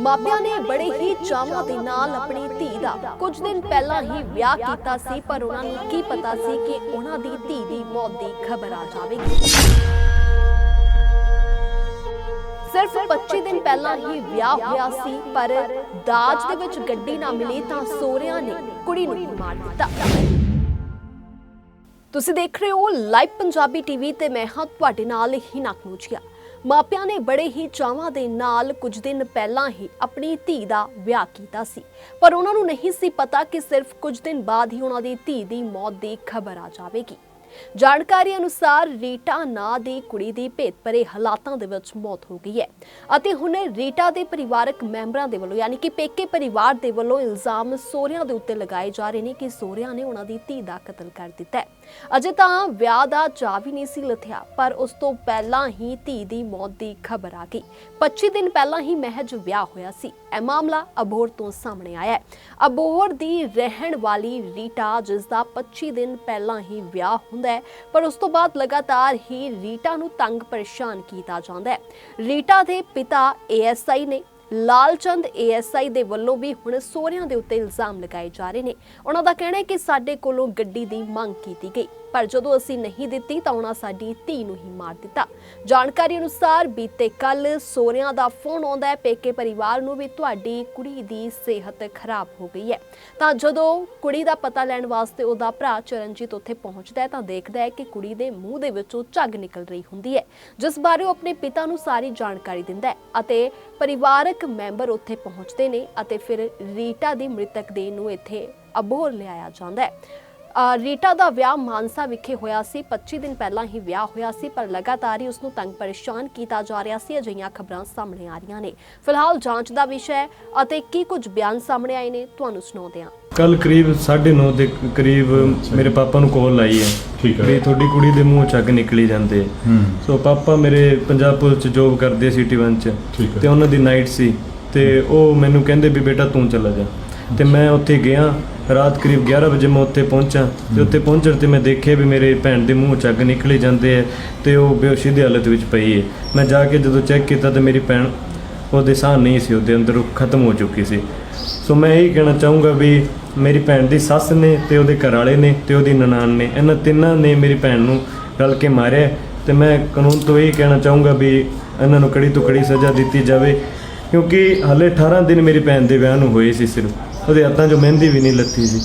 ਮਾਪਿਆਂ ਨੇ ਬੜੇ ਹੀ ਚਾਵਾਂ ਦੇ ਨਾਲ ਆਪਣੀ ਧੀ ਦਾ ਕੁਝ ਦਿਨ ਪਹਿਲਾਂ ਹੀ ਵਿਆਹ ਕੀਤਾ ਸੀ, ਪਰ ਉਹਨਾਂ ਨੂੰ ਕੀ ਪਤਾ ਸੀ ਕਿ ਉਹਨਾਂ ਦੀ ਧੀ ਦੀ ਮੌਤ ਦੀ ਖਬਰ ਆ ਜਾਵੇਗੀ। ਸਿਰਫ 25 ਦਿਨ ਪਹਿਲਾਂ ਹੀ ਵਿਆਹ ਹੋਇਆ ਸੀ, ਪਰ ਦਾਜ ਦੇ ਵਿੱਚ ਗੱਡੀ ਨਾ ਮਿਲੀ ਤਾਂ ਸੋਹਰਿਆਂ ਨੇ ਕੁੜੀ ਨੂੰ ਮਾਰ ਦਿੱਤਾ। ਤੁਸੀਂ ਦੇਖ ਰਹੇ ਹੋ ਲਾਈਵ ਪੰਜਾਬੀ ਟੀਵੀ ਤੇ ਮੈਂ ਹਾਂ ਤੁਹਾਡੇ ਨਾਲ ਹੀ ਨਕਨੂਚੀਆ ਮਾਪਿਆਂ ਨੇ ਬੜੇ ਹੀ ਚਾਵਾਂ ਦੇ ਨਾਲ ਕੁਝ ਦਿਨ ਪਹਿਲਾਂ ਹੀ ਆਪਣੀ ਧੀ ਦਾ ਵਿਆਹ ਕੀਤਾ ਸੀ। ਪਰ ਉਹਨਾਂ ਨੂੰ ਨਹੀਂ ਸੀ ਪਤਾ ਕਿ ਸਿਰਫ ਕੁਝ ਦਿਨ ਬਾਅਦ ਹੀ ਉਹਨਾਂ ਦੀ ਧੀ ਦੀ ਮੌਤ ਦੀ ਖਬਰ ਆ ਜਾਵੇਗੀ। ਜਾਣਕਾਰੀ ਅਨੁਸਾਰ ਰੀਟਾ ਨਾਂ ਦੀ ਕੁੜੀ ਦੀ ਭੇਤਪਰੇ ਹਾਲਾਤਾਂ ਦੇ ਵਿੱਚ ਮੌਤ ਹੋ ਗਈ ਹੈ ਅਤੇ ਹੁਣ ਰੀਟਾ ਦੇ ਪਰਿਵਾਰਕ ਮੈਂਬਰਾਂ ਦੇ ਵੱਲੋਂ ਯਾਨੀ ਕਿ ਪੇਕੇ ਪਰਿਵਾਰ ਦੇ ਵੱਲੋਂ ਇਲਜ਼ਾਮ ਸੋਹਰਿਆਂ ਦੇ ਉੱਤੇ ਲਗਾਏ ਜਾ ਰਹੇ ਨੇ ਕਿ ਸੋਹਰਿਆਂ ਨੇ ਉਹਨਾਂ ਦੀ ਧੀ ਦਾ ਕਤਲ ਕਰ ਦਿੱਤਾ ਹੈ। ਅਜੇ ਤਾਂ ਵਿਆਹ ਦਾ ਚਾਅ ਵੀ ਨਹੀਂ ਸੀ ਲਥਿਆ, ਪਰ ਉਸ ਤੋਂ ਪਹਿਲਾਂ ਹੀ ਧੀ ਦੀ ਮੌਤ ਦੀ ਖਬਰ ਆ ਗਈ। 25 ਦਿਨ ਪਹਿਲਾਂ ਹੀ ਮਹਿਜ ਵਿਆਹ ਹੋਇਆ ਸੀ। ਇਹ ਮਾਮਲਾ ਅਬੋਹਰ ਤੋਂ ਸਾਹਮਣੇ ਆਇਆ ਹੈ। ਅਬੋਹਰ ਦੀ ਰਹਿਣ ਵਾਲੀ ਰੀਟਾ, ਜਿਸ ਦਾ 25 ਦਿਨ ਪਹਿਲਾਂ ਹੀ ਵਿਆਹ ਹੁੰਦਾ ਹੈ, ਪਰ ਉਸ ਤੋਂ ਬਾਅਦ ਲਗਾਤਾਰ ਹੀ ਰੀਟਾ ਨੂੰ ਤੰਗ ਪਰੇਸ਼ਾਨ ਕੀਤਾ ਜਾਂਦਾ ਹੈ। ਰੀਟਾ ਦੇ ਪਿਤਾ ਏਐਸਆਈ ਨੇ ਲਾਲਚੰਦ ਏਐਸਆਈ ਦੇ ਵੱਲੋਂ ਵੀ ਹੁਣ ਸੋਹਰਿਆਂ ਦੇ ਉੱਤੇ ਇਲਜ਼ਾਮ ਲਗਾਏ ਜਾ ਰਹੇ ਨੇ। ਉਹਨਾਂ ਦਾ ਕਹਿਣਾ ਹੈ ਕਿ ਸਾਡੇ ਕੋਲੋਂ ਗੱਡੀ ਦੀ ਮੰਗ ਕੀਤੀ ਗਈ। ਪਰ ਜਦੋਂ ਅਸੀਂ ਨਹੀਂ ਦਿੱਤੀ ਤਾਂ ਉਹਨਾਂ ਸਾਡੀ ਧੀ ਨੂੰ ਹੀ ਮਾਰ ਦਿੱਤਾ। ਜਾਣਕਾਰੀ ਅਨੁਸਾਰ ਬੀਤੇ ਕੱਲ ਸੋਹਰਿਆਂ ਦਾ ਫੋਨ ਆਉਂਦਾ ਹੈ। ਪੇਕੇ ਪਰਿਵਾਰ ਨੂੰ ਵੀ ਤੁਹਾਡੀ ਕੁੜੀ ਦੀ ਸਿਹਤ ਖਰਾਬ ਹੋ ਗਈ ਹੈ। ਤਾਂ ਜਦੋਂ ਕੁੜੀ ਦਾ ਪਤਾ ਲੈਣ ਵਾਸਤੇ ਉਹਦਾ ਭਰਾ ਚਰਨਜੀਤ ਉੱਥੇ ਪਹੁੰਚਦਾ ਹੈ ਤਾਂ ਦੇਖਦਾ ਹੈ ਕਿ ਕੁੜੀ ਦੇ ਮੂੰਹ ਦੇ ਵਿੱਚੋਂ ਝੱਗ ਨਿਕਲ ਰਹੀ ਹੁੰਦੀ ਹੈ। ਜਿਸ ਬਾਰੇ ਉਹ ਆਪਣੇ ਪਿਤਾ ਨੂੰ ਸਾਰੀ ਜਾਣਕਾਰੀ ਦਿੰਦਾ ਹੈ ਅਤੇ ਪਰਿਵਾਰਕ ਮੈਂਬਰ ਉੱਥੇ ਪਹੁੰਚਦੇ ਨੇ ਅਤੇ ਫਿਰ ਰੀਟਾ ਦੀ ਮ੍ਰਿਤਕ ਦੇਹ ਨੂੰ ਇੱਥੇ ਅਬੋਹਰ ਲਿਆਇਆ ਜਾਂਦਾ ਹੈ। ਰੀਟਾ ਦਾ ਵਿਆਹ ਮਾਨਸਾ ਵਿਖੇ ਹੋਇਆ ਸੀ। 25 ਦਿਨ ਪਹਿਲਾਂ ਹੀ ਵਿਆਹ ਹੋਇਆ ਸੀ ਪਰ ਲਗਾਤਾਰ ਹੀ ਉਸ ਨੂੰ ਤੰਗ ਪਰੇਸ਼ਾਨ ਕੀਤਾ ਜਾ ਰਿਹਾ ਸੀ। ਅਜਿਹੀਆਂ ਖਬਰਾਂ ਸਾਹਮਣੇ ਆ ਰਹੀਆਂ ਨੇ। ਫਿਲਹਾਲ ਜਾਂਚ ਦਾ ਵਿਸ਼ਾ ਹੈ ਅਤੇ ਕੀ ਕੁਝ ਬਿਆਨ ਸਾਹਮਣੇ ਆਏ ਨੇ ਤੁਹਾਨੂੰ ਸੁਣਾਉਂਦੇ ਹਾਂ। ਕੱਲ ਕਰੀਬ 9:30 ਦੇ ਕਰੀਬ ਮੇਰੇ ਪਾਪਾ ਨੂੰ ਕਾਲ ਆਈ ਹੈ ਠੀਕ ਹੈ। ਵੀ ਤੁਹਾਡੀ ਕੁੜੀ ਦੇ ਮੂੰਹ ਚੱਕ ਨਿਕਲੀ ਜਾਂਦੇ। ਸੋ ਪਾਪਾ ਮੇਰੇ ਪੰਜਾਬ ਪੁਲਿਸ ਚ ਜੋਬ ਕਰਦੇ ਸੀ ਟੀ1 ਚ। ਤੇ ਉਹਨਾਂ ਦੀ ਨਾਈਟ ਸੀ। ਤੇ ਉਹ ਮੈਨੂੰ ਕਹਿੰਦੇ ਵੀ ਬੇਟਾ ਤੂੰ ਚਲਾ ਜਾ। ਤੇ ਮੈਂ ਉੱਥੇ ਗਿਆ ਰਾਤ ਕਰੀਬ 11 ਵਜੇ ਮੈਂ ਉੱਥੇ ਪਹੁੰਚਾ ਤੇ ਉੱਥੇ ਪਹੁੰਚਣ ਤੇ ਮੈਂ ਦੇਖਿਆ ਵੀ ਮੇਰੇ ਭੈਣ ਦੇ ਮੂੰਹ ਚੱਕ ਨਿਕਲੇ ਜਾਂਦੇ ਹੈ ਤੇ ਉਹ ਬੇਹੋਸ਼ੀ ਦੀ ਹਾਲਤ ਵਿੱਚ ਪਈ ਹੈ ਮੈਂ ਜਾ ਕੇ ਜਦੋਂ ਚੈੱਕ ਕੀਤਾ ਤਾਂ ਮੇਰੀ ਭੈਣ ਉਹਦੇ ਸਾਹ ਨਹੀਂ ਸੀ, ਉਹਦੇ ਅੰਦਰ ਉਹ ਖਤਮ ਹੋ ਚੁੱਕੀ ਸੀ। ਸੋ ਮੈਂ ਇਹ ਕਹਿਣਾ ਚਾਹੂੰਗਾ ਵੀ ਮੇਰੀ ਭੈਣ ਦੀ ਸੱਸ ਨੇ ਤੇ ਉਹਦੇ ਘਰ ਵਾਲੇ ਨੇ ਤੇ ਉਹਦੀ ਨਨਾਣ ਨੇ, ਇਹਨਾਂ ਤਿੰਨਾਂ ਨੇ ਮੇਰੀ ਭੈਣ ਨੂੰ ਰਲ ਕੇ ਮਾਰਿਆ। ਹੈ ਤੇ ਮੈਂ ਕਾਨੂੰਨ ਤੋਂ ਇਹ ਕਹਿਣਾ ਚਾਹੂੰਗਾ ਵੀ ਇਹਨਾਂ ਨੂੰ ਕੜੀ ਤੋਂ ਕੜੀ ਸਜ਼ਾ ਦਿੱਤੀ ਜਾਵੇ, ਕਿਉਂਕਿ ਹਲੇ 18 ਦਿਨ ਮੇਰੀ ਭੈਣ ਦੇ ਵਿਆਹ ਨੂੰ ਹੋਏ ਸੀ ਸਿਰਫ। ਉਹਦੇ ਹੱਥਾਂ 'ਚੋਂ ਮਹਿੰਦੀ ਵੀ ਨਹੀਂ ਲੱਤੀ ਸੀ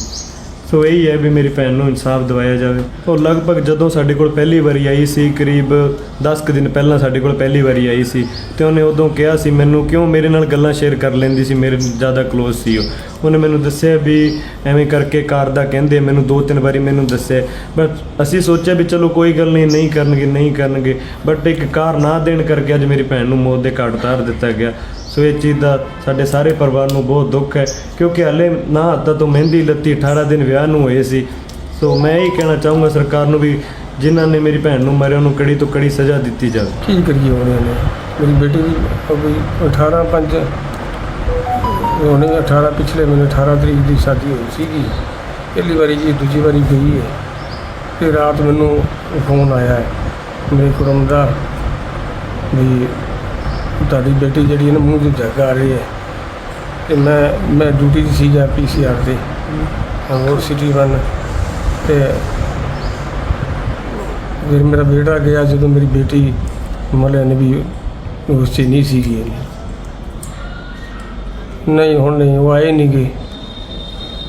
ਸੋ ਇਹੀ ਹੈ ਵੀ ਮੇਰੀ ਭੈਣ ਨੂੰ ਇਨਸਾਫ ਦਿਵਾਇਆ ਜਾਵੇ। ਉਹ ਲਗਭਗ ਜਦੋਂ ਸਾਡੇ ਕੋਲ ਪਹਿਲੀ ਵਾਰੀ ਆਈ ਸੀ, ਕਰੀਬ 10 ਕੁ ਦਿਨ ਪਹਿਲਾਂ ਸਾਡੇ ਕੋਲ ਪਹਿਲੀ ਵਾਰੀ ਆਈ ਸੀ, ਤੇ ਉਹਨੇ ਉਦੋਂ ਕਿਹਾ ਸੀ, ਮੈਨੂੰ ਕਿਉਂ ਮੇਰੇ ਨਾਲ ਗੱਲਾਂ ਸ਼ੇਅਰ ਕਰ ਲੈਂਦੀ ਸੀ? ਮੇਰੇ ਜ਼ਿਆਦਾ ক্লোਜ਼ ਸੀ ਉਹ। ਉਹਨੇ ਮੈਨੂੰ ਦੱਸਿਆ ਵੀ ਐਵੇਂ ਕਰਕੇ ਕਾਰ ਦਾ ਕਹਿੰਦੇ ਮੈਨੂੰ ਦੋ ਤਿੰਨ ਵਾਰੀ ਮੈਨੂੰ ਦੱਸਿਆ। ਬਟ ਅਸੀਂ ਸੋਚਿਆ ਵੀ ਚਲੋ ਕੋਈ ਗੱਲ ਨਹੀਂ ਨਹੀਂ ਕਰਨਗੇ ਨਹੀਂ ਕਰਨਗੇ। ਬਟ ਇੱਕ ਕਾਰ ਨਾ ਦੇਣ ਕਰਕੇ ਅੱਜ ਮੇਰੀ ਭੈਣ ਨੂੰ ਮੌਤ ਦੇ ਘਾਟ ਉਤਾਰ ਦਿੱਤਾ ਗਿਆ। ਸੋ ਇਹ ਚੀਜ਼ ਦਾ ਸਾਡੇ ਸਾਰੇ ਪਰਿਵਾਰ ਨੂੰ ਬਹੁਤ ਦੁੱਖ ਹੈ, ਕਿਉਂਕਿ ਹਲੇ ਨਾ ਹੱਦਾਂ ਤੋਂ ਮਹਿੰਦੀ ਲੱਤੀ 18 ਦਿਨ ਵਿਆਹ ਨੂੰ ਹੋਏ ਸੀ। ਸੋ ਮੈਂ ਇਹ ਕਹਿਣਾ ਚਾਹੂੰਗਾ ਸਰਕਾਰ ਨੂੰ ਵੀ ਜਿਨ੍ਹਾਂ ਨੇ ਮੇਰੀ ਭੈਣ ਨੂੰ ਮਾਰਿਆ, ਉਹਨੂੰ ਕੜੀ ਤੋਂ ਕੜੀ ਸਜ਼ਾ ਦਿੱਤੀ ਜਾਵੇ। ਕੀ ਕਰੀਏ ਹੁਣ ਇਹਨੇ? ਮੇਰੀ ਬੇਟੀ ਦੀ ਅਭੀ 18 5 ਉਹਨੇ 18 ਪਿਛਲੇ ਮਹੀਨੇ 18 ਤਰੀਕ ਦੀ ਸ਼ਾਦੀ ਹੋਈ ਸੀਗੀ। ਪਹਿਲੀ ਵਾਰੀ ਜੀ, ਦੂਜੀ ਵਾਰੀ ਗਈ ਹੈ। ਤੇ ਰਾਤ ਮੈਨੂੰ ਫੋਨ ਆਇਆ ਹੈ। ਮੇਰੇ ਕੁੜਮ ਦਾ ਵੀ ਤੁਹਾਡੀ ਬੇਟੀ ਜਿਹੜੀ ਹੈ ਨਾ ਮੂੰਹ 'ਚ ਜੱਗ ਆ ਰਹੀ ਹੈ, ਤੇ ਮੈਂ ਮੈਂ ਡਿਊਟੀ 'ਚ ਸੀਗਾ ਪੀਸੀਆਰ ਤੇ। ਹੋਰ ਸਿਟੀ ਵਨ ਤੇ ਫਿਰ ਮੇਰਾ ਬੇਟਾ ਗਿਆ ਜਦੋਂ ਮੇਰੀ ਬੇਟੀ ਮਲਿਆ ਨੇ ਵੀ ਉਸ 'ਚ ਨਹੀਂ ਸੀਗੀ ਨਹੀਂ, ਹੁਣ ਨਹੀਂ, ਉਹ ਆਏ ਨਹੀਂ ਗਏ।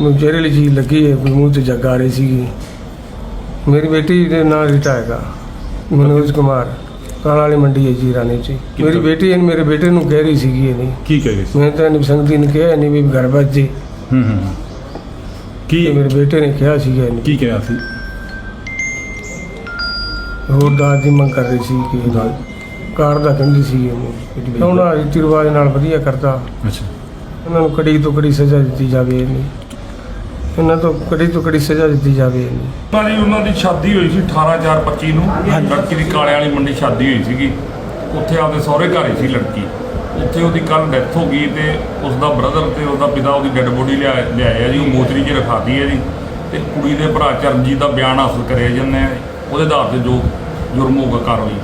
ਮੈਨੂੰ ਜ਼ਹਿਰੀਲੀ ਚੀਜ਼ ਲੱਗੀ ਹੈ ਮੂੰਹ 'ਚ ਜੱਗ ਆ ਰਹੀ ਸੀਗੀ। ਮੇਰੀ ਬੇਟੀ ਦੇ ਨਾਂ ਰੀਟਾ ਹੈਗਾ, ਮਨੋਜ ਕੁਮਾਰ। ਕਾਲਾ ਵਾਲੀ ਮੰਡੀ ਹੈ ਜੀ ਰਾਣੀ ਚ ਮੇਰੀ ਬੇਟੀ ਇਹਨੇ ਮੇਰੇ ਬੇਟੇ ਨੂੰ ਕਹਿ ਰਹੀ ਸੀਗੀ ਇਹ ਨਹੀਂ ਕੀ ਕਹਿ ਗਏ ਸੀ? ਮੈਂ ਤਾਂ ਨਹੀਂ ਸੰਗਤੀ ਨੇ ਕਿਹਾ ਨਹੀਂ ਵੀ ਘਰ ਬੱਜ ਜੇ। ਹੂੰ ਹੂੰ। ਕੀ ਮੇਰੇ ਬੇਟੇ ਨੇ ਕਿਹਾ ਸੀਗਾ ਇਹਨੇ। ਕੀ ਕਿਹਾ ਸੀ? ਹੋਰ ਦਾਜ ਦੀ ਮੰਗ ਕਰ ਰਹੀ ਸੀ ਕਿ ਕਾਰ ਦਾ ਕਹਿੰਦੀ ਸੀ ਇਹਨੂੰ। ਹੁਣ ਆਹ ਰੀਤੀ ਰਿਵਾਜ ਨਾਲ ਵਧੀਆ ਕਰਦਾ ਅੱਛਾ। ਇਹਨਾਂ ਨੂੰ ਕੜੀ ਤੋਂ ਕੜੀ ਸਜ਼ਾ ਦਿੱਤੀ ਜਾਵੇ ਇਹਨੂੰ ਇਹਨਾਂ ਤੋਂ ਕੜੀ ਤੋਂ ਕੜੀ ਸਜ਼ਾ ਦਿੱਤੀ ਜਾਵੇ। ਇਹਨੂੰ ਜੀ ਉਹਨਾਂ ਦੀ ਸ਼ਾਦੀ ਹੋਈ ਸੀ 18425 ਨੂੰ। ਲੜਕੀ ਦੀ ਕਾਲੇ ਵਾਲੀ ਮੰਡੀ ਸ਼ਾਦੀ ਹੋਈ ਸੀਗੀ। ਉੱਥੇ ਆਪਦੇ ਸਹੁਰੇ ਘਰ ਹੀ ਸੀ ਲੜਕੀ। ਉੱਥੇ ਉਹਦੀ ਕੱਲ ਡੈਥ ਹੋ ਗਈ ਤੇ ਉਸ ਦਾ ਬ੍ਰਦਰ ਤੇ ਉਹਦਾ ਪਿਤਾ ਉਹਦੀ ਡੈੱਡ ਬੋਡੀ ਲਿਆ ਲਿਆਏ ਆ ਜੀ। ਉਹ ਮੋਚਰੀ 'ਚ ਰਖਾਤੀ ਹੈ ਜੀ। ਤੇ ਕੁੜੀ ਦੇ ਭਰਾ ਚਰਨਜੀਤ ਦਾ ਬਿਆਨ ਹਾਸਲ ਕਰਿਆ ਜੰਨੇ ਉਹਦੇ ਆਧਾਰ ਤੇ ਜੋ ਜੁਰਮ ਹੋਗਾ ਕਾਰਵਾਈ।